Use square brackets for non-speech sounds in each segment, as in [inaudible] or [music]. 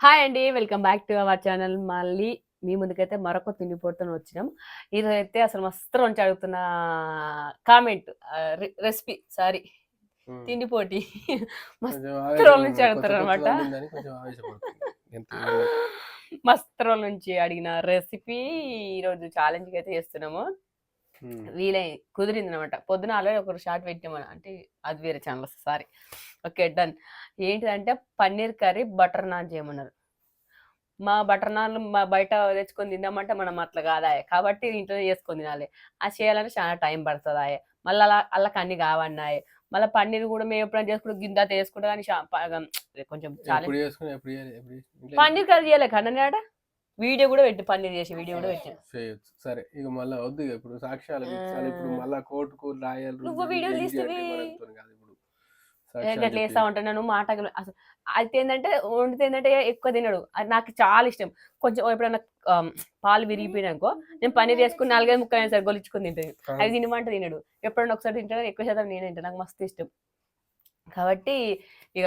Hi అండి welcome back to our channel మళ్ళీ మీ ముందుకైతే మరొక తిండి పొడితో వచ్చినాం అయితే అసలు మస్తు నుంచి అడుగుతున్న కామెంట్ రెసిపీ సారీ ఉమ్. తిండి పోటీ మస్తు రోజుల నుంచి అడుగుతారు. ఎంత మస్తు రోజుల నుంచి అడిగిన రెసిపీ ఈరోజు ఛాలెంజ్ అయితే చేస్తున్నాము. వీలై కుదిరింది అనమాట పొద్దున ఆల్రెడీ ఒక షార్ట్ పెట్టామని అంటే అది వేరే ఛానల్ సారీ. Okay done. ఏంటిదంటే పన్నీర్ కర్రీ బటర్ నాన్ చేయమన్నారు. మా బటర్ నాన్ మా బయట తెచ్చుకొని తిందామంటే మనం అట్లా కాదా కాబట్టి ఇంట్లో చేసుకొని తినాలి. అది చేయాలంటే చాలా టైం పడుతుంది ఆయే మళ్ళీ అలా అల్లకి అన్ని కావన్నాయి. మళ్ళీ పన్నీర్ కూడా మేము ఎప్పుడైనా చేసుకుంటే గింత చేసుకుంటా కానీ కొంచెం చాలా. పన్నీర్ కర్రీ చేయలే కన్నా వీడియో కూడా పెట్టి పన్నీర్ చేసి వీడియో కూడా పెట్టాను చేయొచ్చు సరే ఇక మళ్ళీ వద్దు ఇక ఇప్పుడు సాక్ష్యాలు ఇచ్చాలి ఇప్పుడు. మళ్ళా కోర్టుకు లాయర్లు నువ్వు వీడియో జడ్జి తీస్తేవి. అంటే మనతో కాదు ఇప్పుడు. ఏ సాక్ష్యాలు గట్ల వేస్తా. ఉంటాను నువ్వు మాట అసలు అయితే ఏంటంటే వండితే ఏంటంటే ఎక్కువ తినడు. అది నాకు చాలా ఇష్టం. కొంచెం ఎప్పుడైనా పాలు విరిగిపోయినాకో నేను పన్నీర్ వేసుకుని నాలుగైదు ముక్కలు సరి గొలిచుకుని తింటాను. అది తినమంటే తినడు. ఎప్పుడైనా ఒకసారి తింటాను ఎక్కువ శాతం నేనే తింటాను నాకు మస్తు ఇష్టం. కాబట్టి ఇక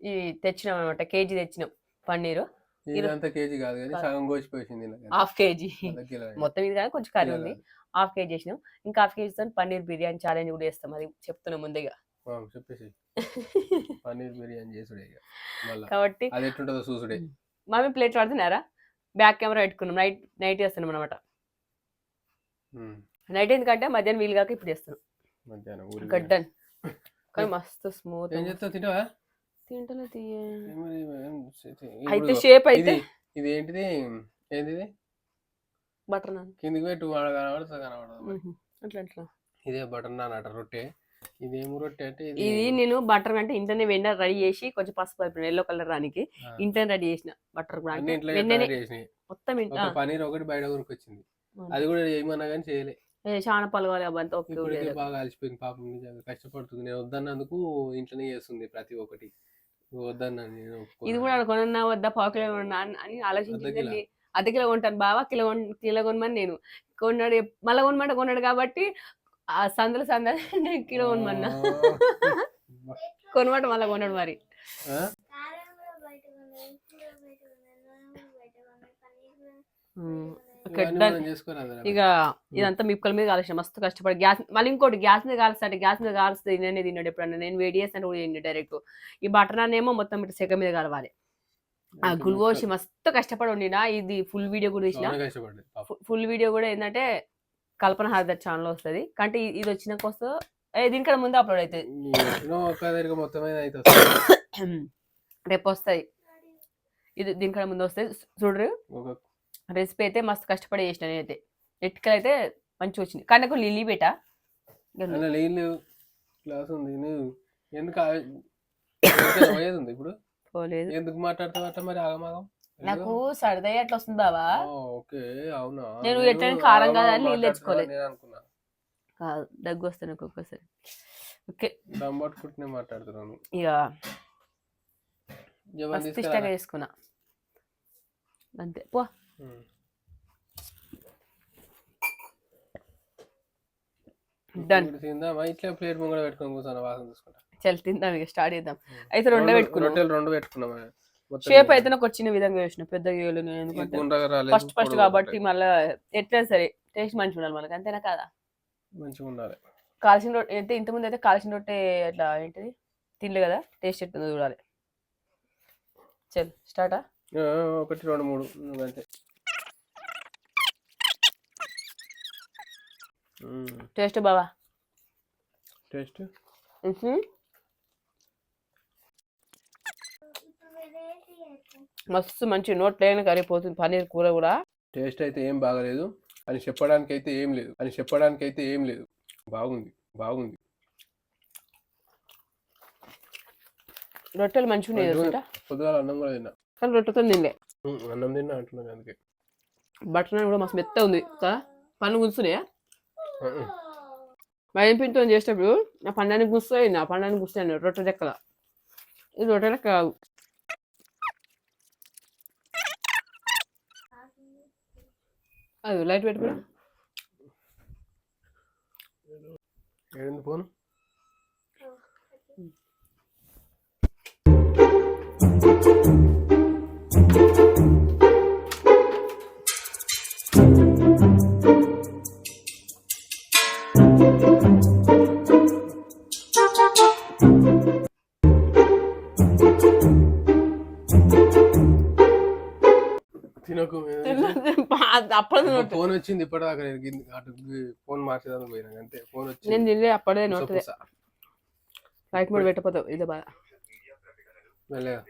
ఈ తెచ్చినాం అనమాట కేజీ తెచ్చినాం పన్నీరు. ఇదంతా కేజీ కాదు కానీ కాదు. సగం కోసిపోయింది ఇలా. Half KG. మొత్తం ఇది కానీ కొంచెం కర్రీ ఉంది. హాఫ్ కేజీ చేసినాం ఇంకా హాఫ్ కేజీతో పన్నీర్ బిర్యానీ ఛాలెంజ్ కూడా చేస్తాం. అది చెప్తున్నాం ముందుగా. చెప్పేసి [laughs] పన్నీర్ బిర్యానీ చేసుడే కాబట్టి అది ఎట్లుంటుందో చూసుడే. మమ్మీ ప్లేట్ వాడుతున్నారా? బ్యాక్ కెమెరా పెట్టుకున్నాం. నైట్ నైట్ చేస్తున్నాం అనమాట. నైట్ ఎందుకంటే మధ్యాహ్నం వీలు కాక ఇప్పుడు చేస్తున్నాం. గడ్డన్. [laughs] కానీ మస్తు స్మూత్ ఏం చేస్తావు? తింటలే తీయ. అయితే షేప్ అయితే ఇది ఏంటిది? ఏంటిది? బటర్ నాన్ కిందికి పెట్టి వాడ కనబడుతుంది కనబడదు. అట్లా అట్లా. ఇదే బటర్ నాన్ అట రొట్టె. ఇదేమో రొట్టె అంటే ఇది నేను బటర్ అంటే ఇంట్లోనే వెన్న రెడీ చేసి కొంచెం పసుపు అయిపోయిన ఎల్లో కలర్ రానికి ఆ, ఇంట్లోనే రెడీ చేసిన బటర్ కూడా. వెన్ననే మొత్తం పనీర్ ఒకటి బయట కొనుక్కొచ్చింది. అవును. అది కూడా ఏమన్నా కానీ చేయలే. చాలా పలవాలి అవంతా ఓకే బాగా అలసిపోయింది పాపం కష్టపడుతుంది. నేను వద్దన్నందుకు ఇంట్లోనే చేస్తుంది ప్రతి ఒక్కటి. ఇది కూడా కొనన్నా వద్దా పావు కిలో కొన్నా అని- అని ఆలోచించింది. అర్ధ కిలో. కొంటాను బావా కిలో కిలో కొనమని నేను. కొన్నాడు మళ్ళా కొనమంటే కొన్నాడు కాబట్టి ఆ సందులు సందలు నేను కిలో కొనమన్నా. కొనమాట మళ్ళీ కొన్నాడు మరి? ఇక ఇదంతా మిప్పుల మీద కాల్చిన మస్తు కష్టపడి గ్యాస్ మళ్ళీ ఇంకోటి గ్యాస్ మీద కాలుస్తాడు గ్యాస్ మీద కాలుస్తుంది నేనే తిన్నాడు ఎప్పుడన్నా నేను వేడి చేస్తాను కూడా తిండి డైరెక్ట్. ఈ బటర్ ఏమో మొత్తం ఇటు సెగ మీద కలవాలి. ఆ ఇంకా గుల్గోసి మస్తు కష్టపడి వండినా ఇది ఫుల్ వీడియో కూడా పాపం. ఫుల్ వీడియో కూడా ఏంటంటే కల్పన హార్దర్ ఛానల్ వస్తుంది. కంటే ఇది వచ్చినాక వస్తే ఏ, దీనికన్నా ముందు అప్లోడ్ అవుతుంది మొత్తం అయితే. రేపు వస్తాయి ఇది దీనికన్నా ముందు వస్తుంది. చూడరు రెసిపీ అయితే మస్తు కష్టపడి చేసిన నేనైతే. ఎట్టుకలు అయితే మంచిగా వచ్చింది. కానీ నాకు లిల్లీ బేట? నీళ్ళు గ్లాస్ ఉంది నువ్వు ఎందుకు ఉంది ఇప్పుడు? పోలేదు. ఎందుకు మాట్లాడుతావు మరి ఆగమాగం? నాకు సరదా అట్లా వస్తుంది బావా. ఓకే అవునా? నేను ఎట్లైనా కారం కాదని నీళ్ళు తెచ్చుకోలేదు. నేను అనుకున్నా. కాదు దగ్గు వస్తాను ఒక్కొక్కసారి. ఓకే. దమ్ పట్టుకుంటూనే మాట్లాడుతున్నాను ఇక మస్తు. ఇష్టంగా చేసుకున్నా. అంతే. పో. ఇప్పుడు తిందామా? ఇట్లా ప్లేట్ ముంగడ పెట్టుకొని కూర్చొని వాసన చూసుకుంటా చల్ తిందాం ఇక స్టార్ట్ చేద్దాం. అయితే రెండో పెట్టుకున్నాం. రొట్టెలు రెండు పెట్టుకున్నామా మొత్తం షేప్ అయితే నాకు వచ్చిన విధంగా చేసిన పెద్ద గేలు ఎందుకంటే ఫస్ట్ ఫస్ట్ కాబట్టి. మళ్ళీ ఎట్లయినా సరే టేస్ట్ మంచిగా ఉండాలి మనకి అంతేనా కాదా? మంచిగా ఉండాలి. కాల్చిన రొట్టె అయితే ఇంతకుముందు అయితే కాల్చిన రొట్టె అట్లా ఏంటిది? తినలే కదా టేస్ట్ ఎట్టుందో చూడాలి. చల్ స్టార్టా? ఒకటి రెండు మూడు. అంతే. టేస్ట్ బావా? టేస్ట్? మస్తు మంచి నోట్ లేని కరిగిపోతుంది పన్నీర్ కూర కూడా. టేస్ట్ అయితే ఏం బాగలేదు. అని చెప్పడానికి అయితే ఏం లేదు. అని చెప్పడానికి అయితే ఏం లేదు. బాగుంది. బాగుంది. రొట్టెలు మంచిగా పొద్దుగాల అన్నం కూడా తిన్నా. కానీ రొట్టెతో తినలే. అన్నం తిన్నా అంటున్నాను అందుకే. బటర్ నాన్ కూడా మస్తు మెత్త ఉంది కదా పన్ను. భయం పిండితో చేసేటప్పుడు నా పండానికి గుస్తాయి నా పండానికి గుస్తాను రొట్టె లెక్కల. ఇది రొట్టె లెక్క కాదు. అది లైట్ పెట్టుకుని ఏడింది ఫోన్? తినకు అప్పుడే [laughs] ఫోన్ వచ్చింది ఇప్పటిదాకా నేను అటు ఫోన్ మార్చేదానికి పోయినా అంతే ఫోన్ నేను వచ్చింది తినలే అప్పుడే పుస. లైట్ మోడ్ పెట్టపోతావు ఇదే బాధ. మెల్లగా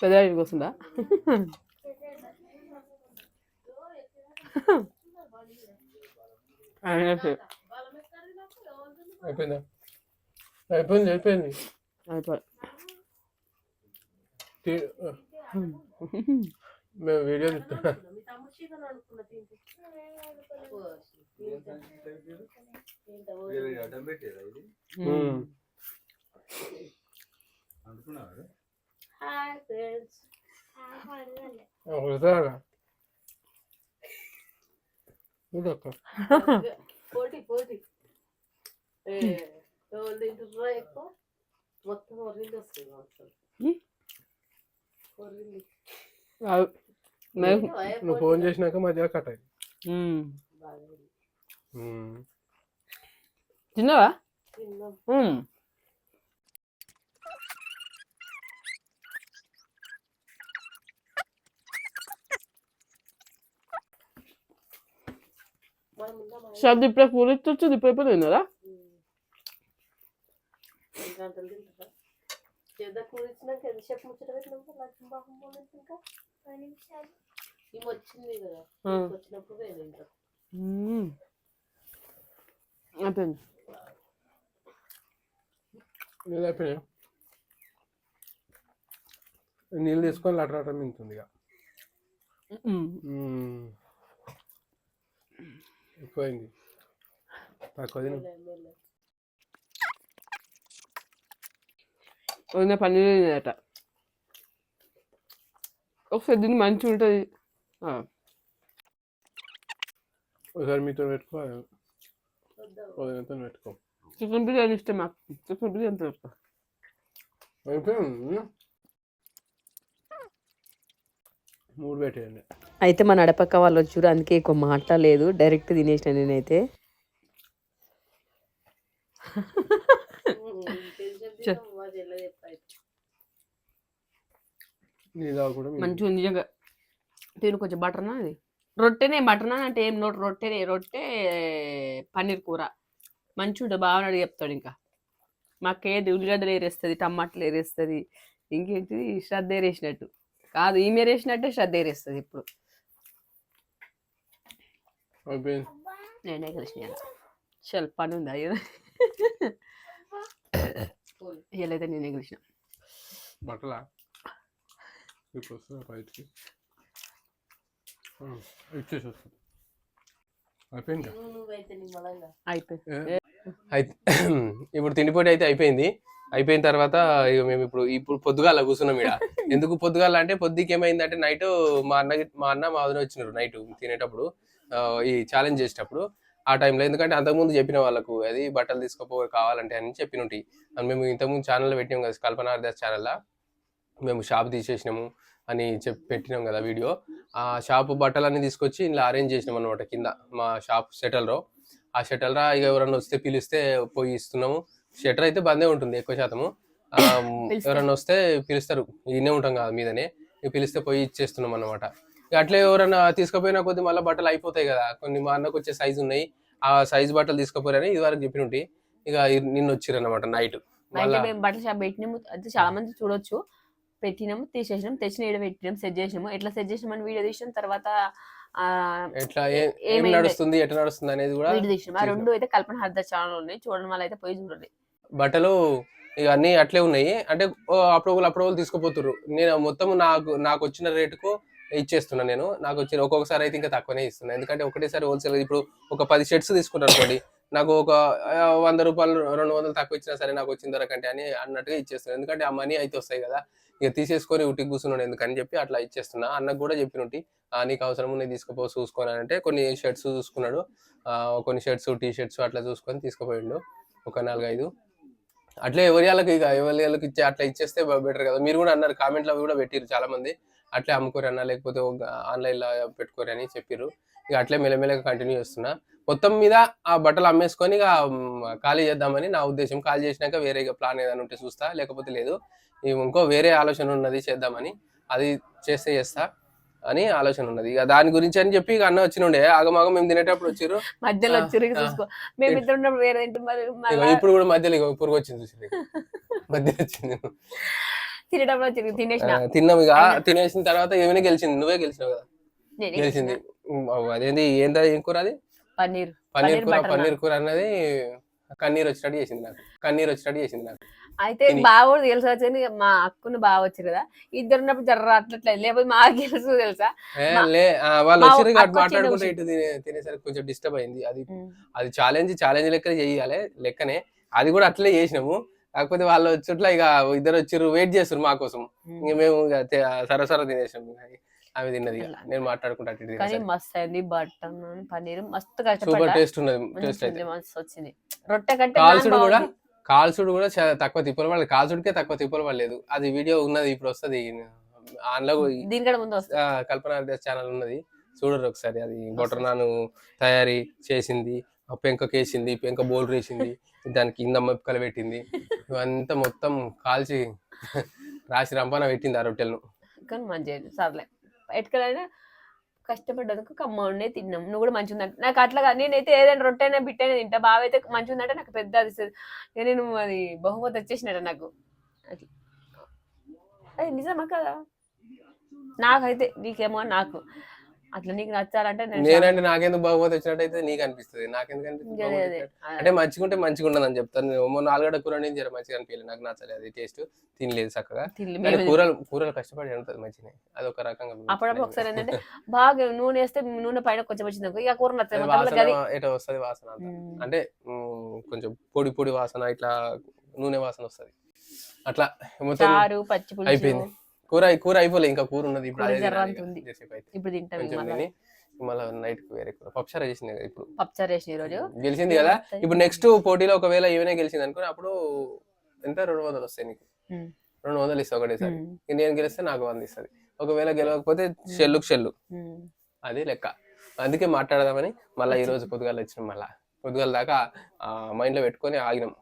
పెద్ద ఇంటికి వస్తుందా? అయిపోయిందా? అయిపోయింది అయిపోయింది. అయిపోయి మేము వీడియో తీస్తున్నా ఉమ్. హాయ్ ఫ్రెండ్స్ ఒకసారి. చూడక్క పోటీ పోటీ. ఎవరు తింటున్నారో ఎక్కువ? మొత్తం ఒరిగింది వస్తుంది. ఒరిగింది నువ్వు ఫోన్ చేసినాక మధ్య కట్ అయింది. తిన్నావా? తిన్నాం ఉమ్. మనం ఉందామా షాప్ ఇప్పుడే పూలు ఇచ్చొచ్చు ఇప్పుడు ఇప్పుడు తిన్నారా గంటలు తింటారా చేద్దా కూర ఇచ్చినాక ఎంతసేపు ముచ్చట పెట్టినాక లక్ష్మీ బాబు పోలేదు ఇంకా పది నిమిషాలు ఈమె వచ్చింది కదా ఉమ్. వచ్చినప్పుడు నేను ఇంకా ఉమ్. అయిపోయింది నీళ్ళు అయిపోయినాయి నీళ్ళు తీసుకొని లటర్ లటర్ మింగుతుంది ఇక. ఎక్కువైంది తక్కువ. వదిన పన్నీర్ తినేదట ఒకసారి దీన్ని మంచిగా ఉంటుంది ఆ. ఒకసారి మీతో పెట్టుకో. వదినతో పెట్టుకో చికెన్ బిర్యానీ ఇష్టం మాకు చికెన్ బిర్యానీ పెడతా అయిపోయింది మూడు పెట్టేయండి. అయితే మా నడపక్క వాళ్ళు వచ్చారు అందుకే ఎక్కువ మాట్లాడలేదు. డైరెక్ట్ తినేసిన నేనైతే. మంచిగా ఉంది నిజంగా తిను కొంచెం బటర్నా అది రొట్టెనే బటర్నా అంటే ఏం నోట్ రొట్టెనే రొట్టె పన్నీర్ కూర. మంచిగా ఉంటుంది బాగా చెప్తాడు ఇంకా. మాకేది ఉల్లిగడ్డలు ఏరేస్తుంది టమాటాలు ఏరేస్తుంది ఇంకేంటిది? శ్రద్ధ ఏరేసినట్టు. కాదు ఈమె ఏరేసినట్టే శ్రద్ధ ఏరేస్తుంది ఇప్పుడు. నేనే కలిసిన చల్ పని ఉంది అయ్యో ఇయ్యలైతే నేనే కలిసిన. బట్టలా? ఇప్పుడు వస్తుంది బయటికి? ఆ, ఇచ్చేసి వస్తుంది అయిపోయింది. అయిపోయింది అయితే ఇప్పుడు తిండిపోటీ అయితే అయిపోయింది. అయిపోయిన తర్వాత ఇక మేము ఇప్పుడు ఇప్పుడు పొద్దుగాల కూర్చున్నాం ఇక్కడ [laughs] ఎందుకు పొద్దుగాల అంటే పొద్దుకి ఏమైందంటే నైట్ మా అన్న మా అన్న మా వదిన వచ్చినారు నైట్ తినేటప్పుడు ఈ ఛాలెంజ్ చేసేటప్పుడు ఆ టైంలో. ఎందుకంటే అంతకుముందు చెప్పిన వాళ్ళకు అది బట్టలు తీసుకోపో కావాలంటే అని చెప్పినట్టు అని మేము ఇంతకుముందు ఛానల్లో పెట్టినాం కదా కల్పన హరిదాస్ ఛానల్లో. మేము షాప్ తీసేసినాము అని చెప్పి పెట్టినాం కదా వీడియో. ఆ షాప్ బట్టలన్నీ తీసుకొచ్చి ఇలా అరేంజ్ చేసినాం అనమాట కింద మా షాప్ షటల్రో ఆ షటల్ రా ఇక ఎవరన్నా వస్తే పిలిస్తే పోయి ఇస్తున్నాము. షటర్ అయితే బందే ఉంటుంది ఎక్కువ శాతము? ఎవరన్నా వస్తే పిలుస్తారు. ఈయనే ఉంటాం కదా మీదనే. ఇక పిలిస్తే పోయి ఇచ్చేస్తున్నాం అనమాట ఇక అట్లే ఎవరన్నా తీసుకుపోయినా కొద్ది మళ్ళీ బట్టలు అయిపోతాయి కదా. కొన్ని మా అన్నకు వచ్చే సైజు ఉన్నాయి. ఆ సైజ్ బట్టలు తీసుకుపోయారని ఇది వరకు చెప్పినట్టు ఇక నిన్న వచ్చిర్రు అనమాట నైట్ బట్టల షాప్ పెట్టినాము. చాలా మంది చూడొచ్చు. పెట్టినాము తీసేసినాము తెచ్చిన ఈడ పెట్టినాము సెట్ చేసినాము. ఎట్లా సెట్ చేసినామని వీడియో తీసినాం తర్వాత ఎట్లా ఏ-? నడుస్తుంది ఎట్లా నడుస్తుంది అనేది కూడా ఆ. రెండు అయితే కల్పన హర్ద ఛానల్ ఉన్నాయి. చూడడం వల్ల అయితే పోయి చూడండి. బట్టలు ఇక అన్ని అట్లే ఉన్నాయి. అంటే అప్రూవల్ అప్రూవల్ తీసుకుపోతుర్రు. నేను మొత్తం నాకు నాకు వచ్చిన రేటుకు ఇచ్చేస్తున్నా నేను. నాకు వచ్చిన ఒక్కొక్కసారి అయితే ఇంకా తక్కువనే ఇస్తున్నా. ఎందుకంటే ఒకటేసారి హోల్సేల్ ఇప్పుడు ఒక పది షర్ట్స్ తీసుకుంటారు అనుకోండి నాకు ఒక వంద రూపాయలు రెండు వందలు తక్కువ ఇచ్చినా సరే నాకు వచ్చిన ధర కంటే అని అన్నట్టుగా ఇచ్చేస్తున్నాను ఎందుకంటే ఆ మనీ అయితే వస్తాయి కదా. ఇక తీసేసుకొని ఉటికి కూర్చున్నాడు ఎందుకని చెప్పి అట్లా ఇచ్చేస్తున్నా. అన్నకు కూడా చెప్పినట్టు నీకు అవసరం ఉంది తీసుకుపో చూసుకొని అంటే కొన్ని షర్ట్స్ చూసుకున్నాడు. కొన్ని షర్ట్స్ టీ షర్ట్స్ అట్లా చూసుకొని తీసుకుపోయిండు. ఒక నాలుగైదు. అట్లే ఎవరి వాళ్ళకి ఇక ఎవరి వాళ్ళకి ఇచ్చే అట్లా ఇచ్చేస్తే బెటర్ కదా. మీరు కూడా అన్నారు కామెంట్లో కూడా పెట్టారు చాలా మంది అట్లే అమ్ముకోరు అన్న లేకపోతే ఆన్లైన్లో పెట్టుకోరు అని చెప్పారు ఇక అట్లే మెల్లమెల్లగా కంటిన్యూ చేస్తున్నా. మొత్తం మీద ఆ బట్టలు అమ్మేసుకొని ఇక ఖాళీ చేద్దామని నా ఉద్దేశం. ఖాళీ చేసినాక వేరే ప్లాన్ ఏదైనా ఉంటే చూస్తా లేకపోతే లేదు. ఇంకో వేరే ఆలోచన ఉన్నది చేద్దామని. అది చేస్తే చేస్తా అని ఆలోచన ఉన్నది. ఇక దాని గురించి అని చెప్పి ఇక అన్న వచ్చినుండే. ఆగమాగం మేము తినేటప్పుడు వచ్చిర్రు. మధ్యలో ఆ, వచ్చి ఆ. చూసుకో. మేము ఇద్దరు ఉన్నప్పుడు వేరే ఇప్పుడు కూడా మధ్యలో ఇగో పురుగు వచ్చింది చూసి [laughs] మధ్యలో వచ్చింది తినేటప్పుడు తినేసిన. తిన్నాం ఇక తినేసిన తర్వాత ఏమైనా గెలిచింది? నువ్వే గెలిచినావు కదా. గెలిచింది. అదేంది ఏందా ఏం కూర అది? పన్నీర్. పన్నీర్ కూర పన్నీర్ కూర అన్నది కన్నీర్ వచ్చినట్టు చేసింది నాకు. కన్నీర్ వచ్చినట్టు చేసింది నాకు. అయితే. బాగా తెలుసు వచ్చి మా అక్కును బాగా వచ్చారు కదా. ఇద్దరు ఉన్నప్పుడు జర్ర అట్లట్లే. లేకపోతే మాకు తెలుసు తెలుసా? లే వాళ్ళు మా వచ్చి అక్క మాట్లాడుకుంటే వచ్చింది ఇటు తినే తినేసరికి కొంచెం డిస్టర్బ్ అయింది. అది అది ఛాలెంజ్ ఛాలెంజ్ లెక్క చేయాలి లెక్కనే. అది కూడా అట్లే చేసినాము. కాకపోతే వాళ్ళు వచ్చేట్లా ఇక ఇద్దరు వచ్చిర్రు వెయిట్ చేస్తారు మా కోసం. ఇంక మేము సరసర తినేసాం. ఇక. ఆమె తిన్నది. నేను మాట్లాడుకుంటా కానీ. మస్తు అయింది బట్టర్ నాన్, పన్నీర్. మస్తు సూపర్ టేస్ట్ ఉన్నది టేస్ట్ అయితే. మస్తు వచ్చింది. రొట్టె కంటే కాల్సుడు కూడా. కాల్సుడు కూడా చాలా తక్కువ తిప్పలు పడలేదు. కాల్సుడికే తక్కువ తిప్పలు పడలేదు. అది వీడియో ఉన్నది ఇప్పుడు వస్తుంది. ఆన్లో దీనికంటే ముందు కల్పన ఛానల్ ఉన్నది. చూడరు ఒకసారి అది. బటర్ నాను తయారీ చేసింది ఆ పెంక కేసింది పెంక బోల్ వేసింది దానికి కింద మెప్పకలు పెట్టింది. ఇవంతా మొత్తం కాల్చి [laughs] రాసి రంపాన పెట్టింది ఆ రొట్టెలను. కానీ మంచిగా సర్లే. ఎటుకలైనా కష్టపడ్డందుకు కమ్మనే తిన్నాం. నువ్వు కూడా మంచిగా ఉందంట నాకు అట్లా నేనైతే ఏదైనా రొట్టెనే బిట్టైనా తింటా. బావ అయితే మంచిగా ఉందంటే నాకు పెద్ద అది ఇస్తుంది. నేను అది బహుమతి వచ్చేసినట్ట నాకు. అది. అది నిజమా కదా? నాకైతే నీకేమో నాకు. అట్లా నీకు నచ్చాలంటే నేను నేనంటే నాకెందుకు బహుమతి వచ్చినట్టయితే నీకు అనిపిస్తుంది. నాకెందుకు అనిపిస్తుంది వచ్చినట్టు? అంటే మంచిగా ఉంటే మంచిగా ఉండదని చెప్తాను నేను మొన్న ఆలుగడ్డ కూర నేను జర మంచిగా అనిపించలేదు నాకు నచ్చలేదు అది టేస్ట్. తినలేదు చక్కగా. కూరలు కూరలు కష్టపడి ఉంటుంది మంచిగా అది ఒక రకంగా అప్పుడప్పుడు ఒకసారి ఏంటంటే బాగా నూనె వేస్తే నూనె పైన కొంచెం వచ్చింది ఇక కూర గది ఎటో వస్తుంది వాసన. అంటే కొంచెం పొడి పొడి వాసన ఇట్లా నూనె వాసన వస్తది. అట్లా మొత్తం అయిపోయింది. కూర కూర అయిపోలే ఇంకా కూర ఉన్నది. ఇప్పుడు మళ్ళీ నైట్ వేరే కూర. పప్పుచారు చేసింది కదా ఇప్పుడు. ఈరోజు గెలిచింది కదా? ఇప్పుడు నెక్స్ట్ పోటీలో ఒకవేళ ఈవెనే గెలిచింది అనుకో అప్పుడు ఎంత? రెండు వందలు వస్తాయి నీకు. రెండు వందలు ఇస్తా ఒకటేసారి. నేను గెలిస్తే నాకు వంద ఇస్తుంది. ఒకవేళ గెలవకపోతే షెల్లుకు షెల్లు ఉమ్. అది లెక్క. అందుకే మాట్లాడదామని మళ్ళీ ఈ రోజు పొద్దుగాల వచ్చినాం మళ్ళా. పొద్దుగాల దాకా మైండ్లో పెట్టుకొని ఆగినాం.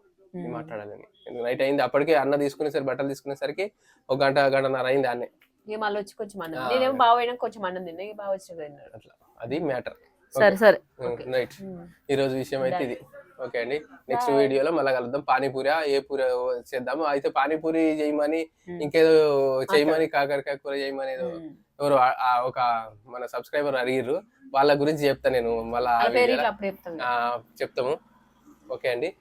మాట్లాడాలని. నైట్ అయింది. అప్పటికే అన్న తీసుకునేసరికి బట్టలు తీసుకునేసరికి ఒక గంట గంటన్నర అయింది అన్నే. ఇక మళ్ళీ వచ్చి కొంచెం అన్నం ఆ, నేనేమో అదే. బాగా అయినా కొంచెం అన్నం తిన్నా. ఇక బాగా వచ్చి తిన్నాడు. అట్లా. అది మ్యాటర్. సరే సరే. రైట్. ఈ రోజు విషయం అయితే ఇది. ఓకే అండి. నెక్స్ట్. వీడియోలో మళ్ళీ కలుద్దాం. పానీపూరి ఏ పూరి చేద్దాము. అయితే పానీపూరి చేయమని. ఇంకేదో చేయమని కాకరకాయ కూర చేయమని ఏదో. ఎవరు ఒక మన సబ్స్క్రైబర్ అడిగిర్రు. వాళ్ళ గురించి చెప్తా నేను మళ్ళా చెప్తాము. ఓకే అండి.